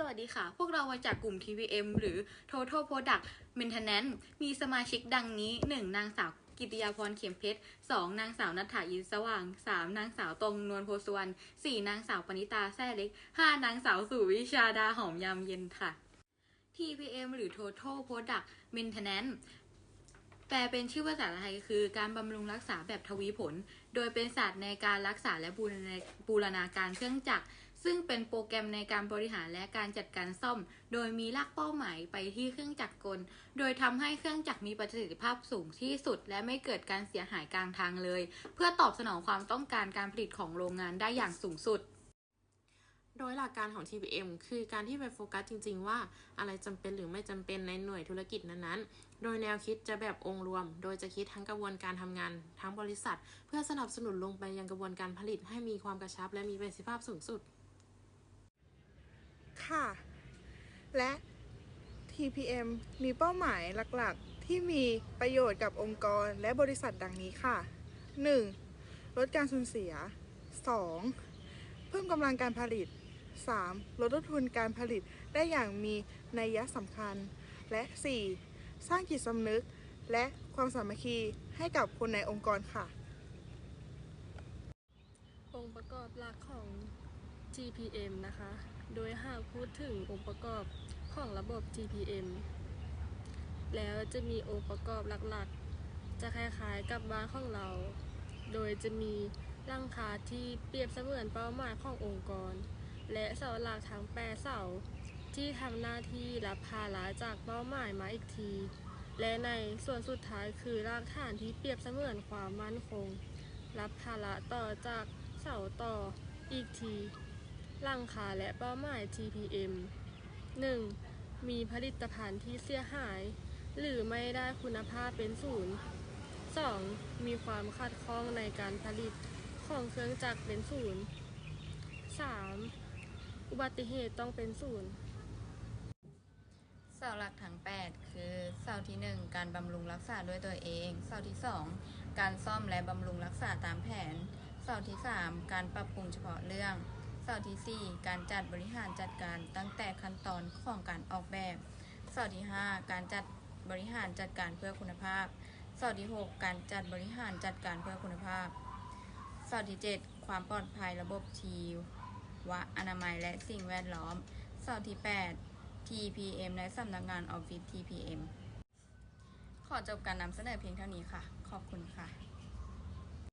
สวัสดีค่ะ พวกเรามาจากกลุ่ม TVM หรือ Total Product Maintenance มีสมาชิกดังนี้ 1. นางสาวกิติยาพรเข็มเพชร 2. นางสาวนัฐาอินสว่าง 3. นางสาวตรงนวลโพสวรรณ 4. นางสาวปณิตาแซ่เล็ก 5. นางสาวสุวิชาดาหอมยามเย็นค่ะ TPM หรือ Total Product Maintenance แปลเป็นชื่อภาษาไทยคือการบำรุงรักษาแบบทวีผล โดยเป็นศาสตร์ในการรักษาและบูรณาบูรณาการเครื่องจักรซึ่งเป็นโปรแกรมในการบริหารและการจัดการซ่อม โดยมีลักเป้าหมายไปที่เครื่องจักรกล โดยทำให้เครื่องจักรมีประสิทธิภาพสูงที่สุด และไม่เกิดการเสียหายกลางทางเลย เพื่อตอบสนองความต้องการการผลิตของโรงงานได้อย่างสูงสุด โดยหลักการของ TPM คือการที่ไปโฟกัสจริง ๆ ว่าอะไรจำเป็นหรือไม่จำเป็นในหน่วยธุรกิจนั้นๆ โดยแนวคิดจะแบบองค์รวม โดยจะคิดทั้งกระบวนการทำงาน ทั้งบริษัท เพื่อสนับสนุนลงไปยังกระบวนการผลิตให้มีความกระชับและมีประสิทธิภาพสูงสุด ค่ะ และ TPM มีเป้าหมายหลักๆ ที่มีประโยชน์กับองค์กรและบริษัทดังนี้ค่ะ 1. ลดการสูญเสีย 2. เพิ่มกำลังการผลิต 3. ลดต้นทุนการผลิตได้อย่างมีนัยสำคัญ และ 4. สร้างจิตสำนึกและความสามัคคีให้กับคนในองค์กรค่ะ องค์ประกอบหลักของ GPM นะคะ โดยหากพูดถึงองค์ประกอบ ของระบบ GPM แล้วจะมีองค์ประกอบหลักๆ จะคล้ายๆกับบ้านของเรา โดยจะมีร่างคาที่เปรียบเสมือนเป้าหมายขององค์กร และเสาหลักทั้งแปดเสาที่ทำหน้าที่รับภาระจากเป้าหมายมาอีกที และในส่วนสุดท้ายคือรากฐานที่เปรียบเสมือนความมั่นคง รับภาระต่อจากเสาต่ออีกทีหลังคาและเป้าหมาย TPM 1. มีผลิตภัณฑ์ที่เสียหาย หรือไม่ได้คุณภาพเป็นศูนย์ 2. มีความขัดข้องในการผลิตของเครื่องจักรเป็นศูนย์ 3. อุบัติเหตุต้องเป็นศูนย์เสาหลักทั้ง 8 คือเสาที่ 1 การบำรุงรักษาด้วยตัวเองเสาที่ 2 การซ่อมและบำรุงรักษาตามแผนเสาที่ 3 การปรับปรุงเฉพาะเรื่อง เสาทีสี่ 4 การจัดบริหารจัดการตั้งแต่ขั้นตอนของการออกแบบเสาที่ 5 การจัดบริหารจัดการเพื่อคุณภาพเสาที่ 6 การจัดบริหารจัดการเพื่อคุณภาพเสาที่ 7 ความปลอดภัยระบบชีวะอนามัยและสิ่งแวดล้อมเสาที่ 8 TPM และสำนักงานออฟฟิศ TPM ขอจบการนำเสนอเพียงเท่านี้ค่ะ ขอบคุณค่ะ